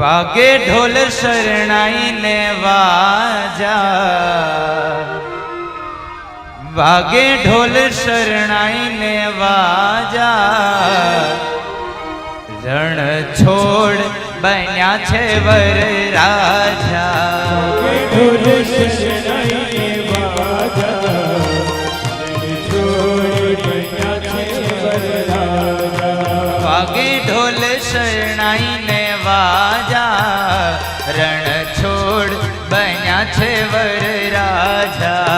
વાગે ઢોલ શરણાઈ લેવા જા વાગે ઢોલ શરણાઈ લેવા જા રણ છોડ બન્યા છે વર રાજા વાગે વર રાજા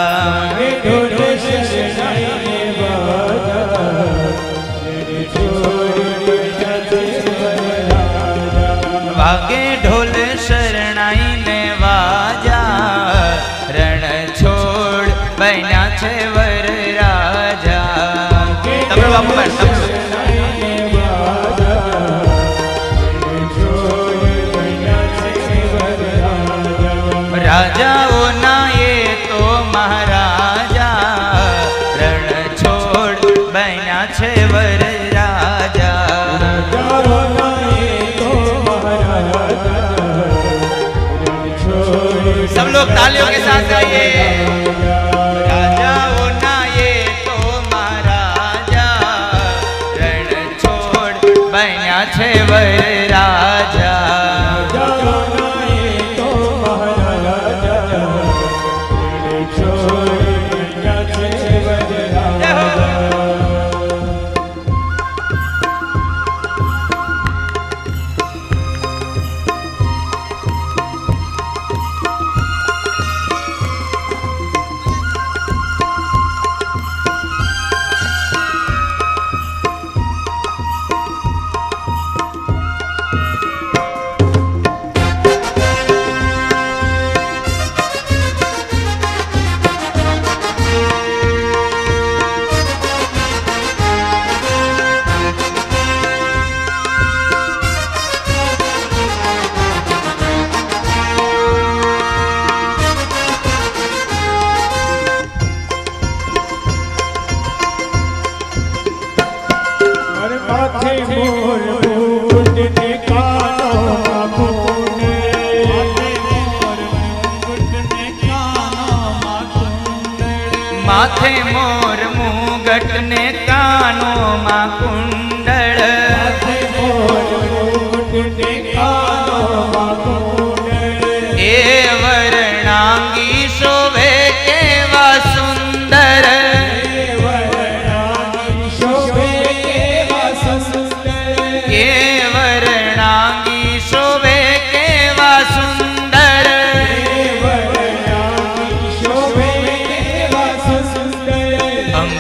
लोग तालियों के साथ गाइए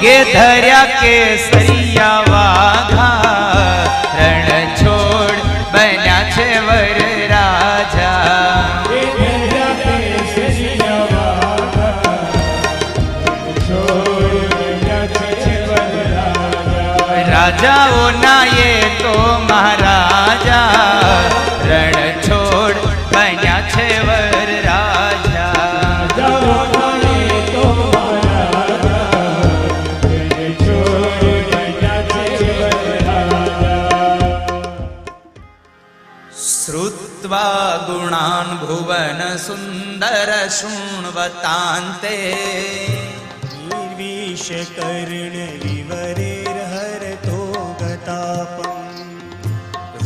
અંગે ધર્યા કેસરિયા વાઘા श्रुत्वा गुणान् भुवन सुन्दर शृण्वतान्ते। निर्विषकर्ण विवरेर्हरतो गतापम्।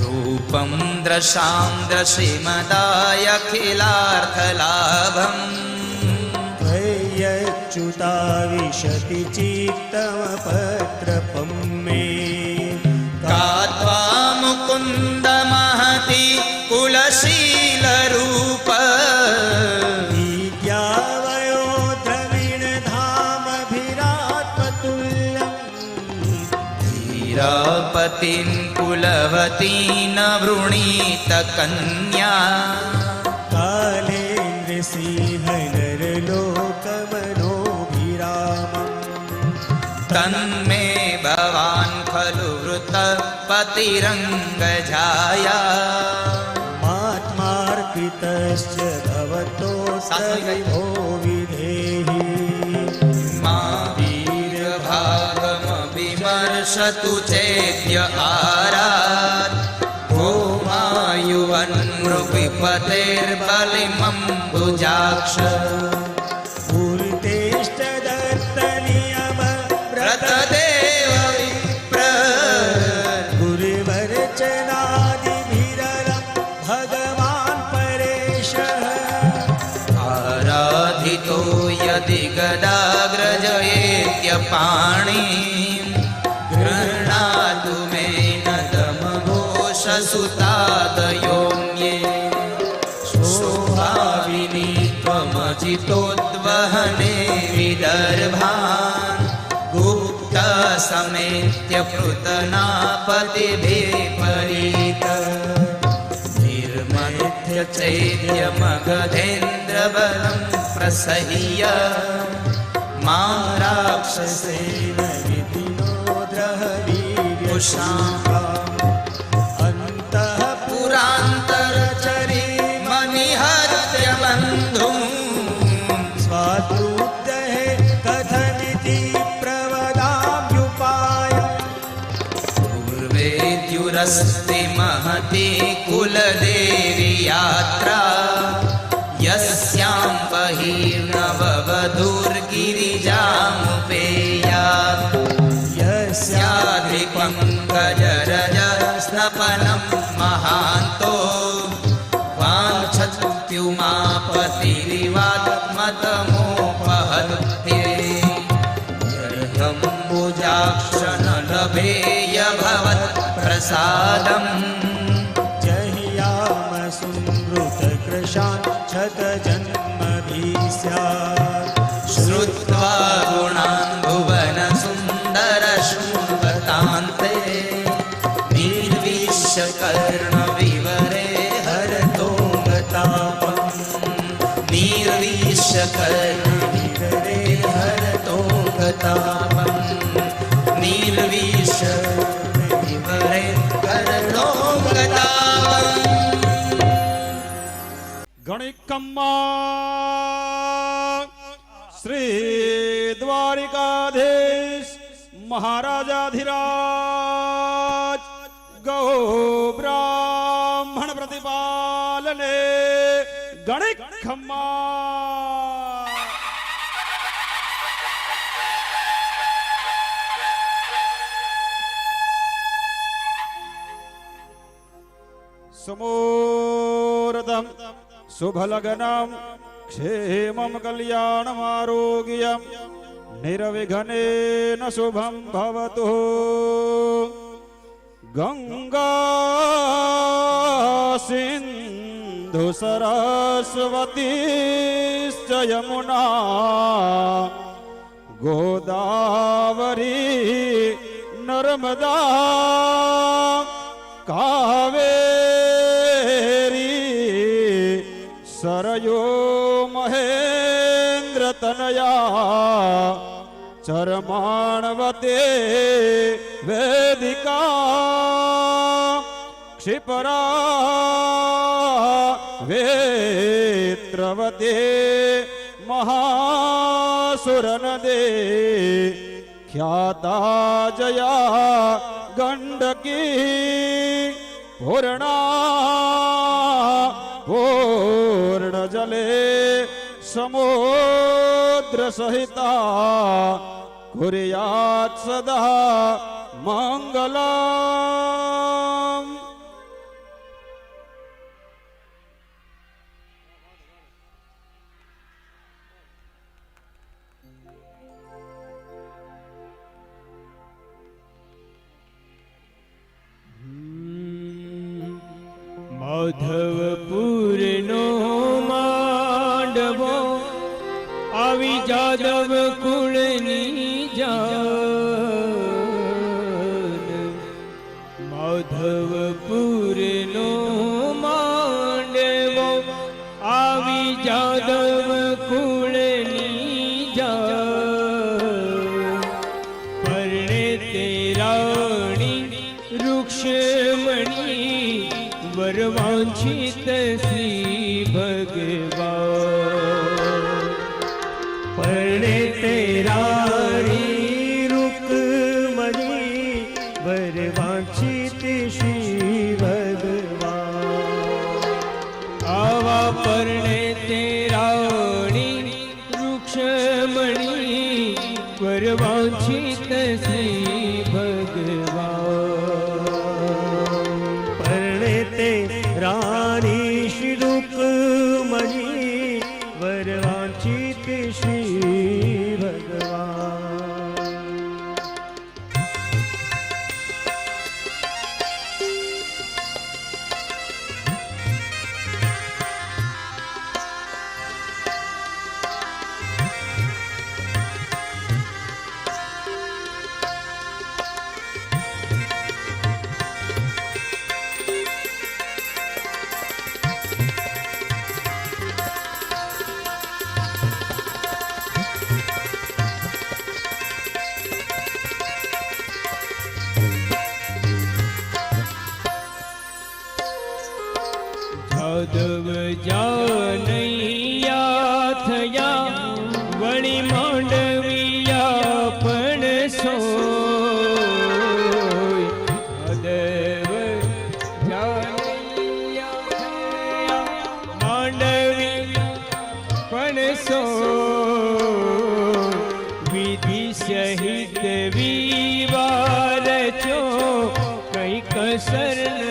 रूपं दृशां दृशिमदायखिलार्थलाभम् त्वय्यच्युता विशति चित्तमपत्रपं मे પતિન પુલવતી ન વૃણીત કન્યા કાલેન્દ્ર સિંહ નર લોકમનોભિરામ તન્મે ભવાન ખલુ વૃત પતિરંગ જાયા શ્રેષ્ઠ ભવતો સદો વિધેહી મા વીર ભાવમ વિમર્શતુ ચેત્ય આરાત ગોમાયુવન્મૃપિપતેર્બલિમં ભુજાક્ષ પાણી ઘૃણા તુમે ન તમો સસુતાદયોમ્યે શોભાવિની ત્વમજિતોદ્વહને વિદર્ભા ગુપ્ત સમેત્ય પૃતનાપતિભે પરિત નિર્મથ્ય ચૈત્ય મગધેન્દ્રબલમ પ્રસહ્ય सेन विपिनोद्रहवीर्यशाम् कुशाम् यस्यां बहिर्नववधूर्गिरिजामुपेयात् स्याधिपङ्कजरज स्नपनं महान्तो वाञ्छत्युमापतिरिवात्मतमोपहत्ये गर्भम्बुजाक्षणलभेय भवत्प्रसादम् કૃષ્ણ વિવરે હર તોમ તાપમ નિર્વિષ કર્ણ વિવરે હર તોમ તાપમ નિર્વિષ વિવરે હર તોમ ગણિકમ્મા શ્રી દ્વારિકાધીશ મહારાજાધિરાજ ખમ્મા સુમૂર્તમ શુભલગ્નમ ક્ષેમમ કલ્યાણમારોગ્યમ નિર્વિઘ્નેન શુભમ ભવતુ ગંગા સિંધુ સરસ્વતી યમુના ગોદાવરી નર્મદા કાવેરી સરયો મહેન્દ્ર તનયા. ચરમાણવતે વેદિકા ક્ષિપરા વેત્રવતે મહાસુરનદે ખ્યાતા જયા ગંડકી પૂર્ણા પૂર્ણ જલે સમુદ્ર સહિતા કુર્યાત સદા મંગલમ માધવપુરનો માંડવો આવી જાદવ કુળની જાન. માધવપુરનો માંડવો આવી જાદવ વરવાંછિત શ્રી ભગવાન. પરણે તે રાણી રૂકમણી વર વાંછિત શ્રી ભગવાન. આવા પરણે તે રાણી વૃક્ષમણી વરવાંછિત શ્રી ભગવાન. शरण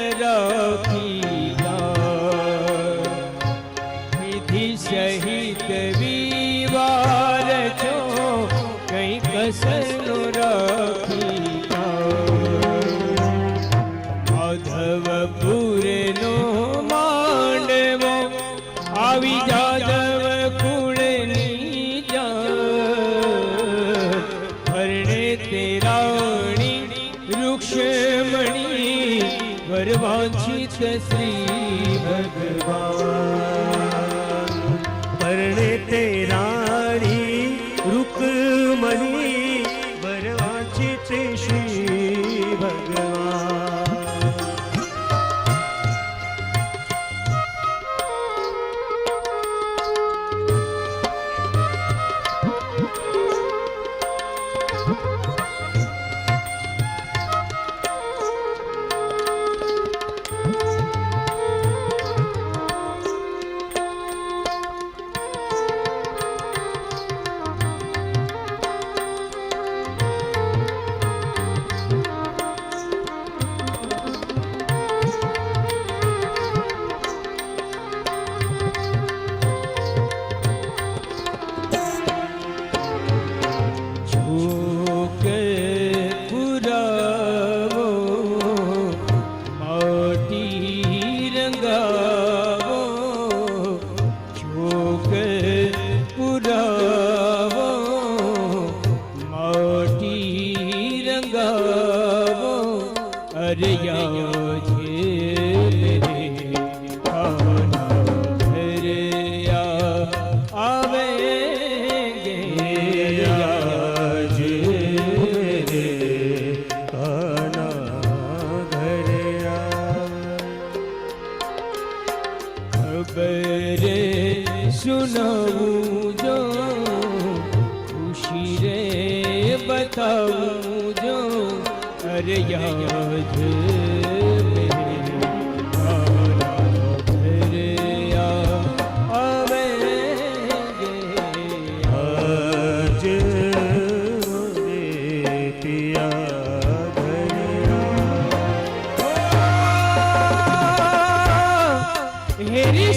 હેરી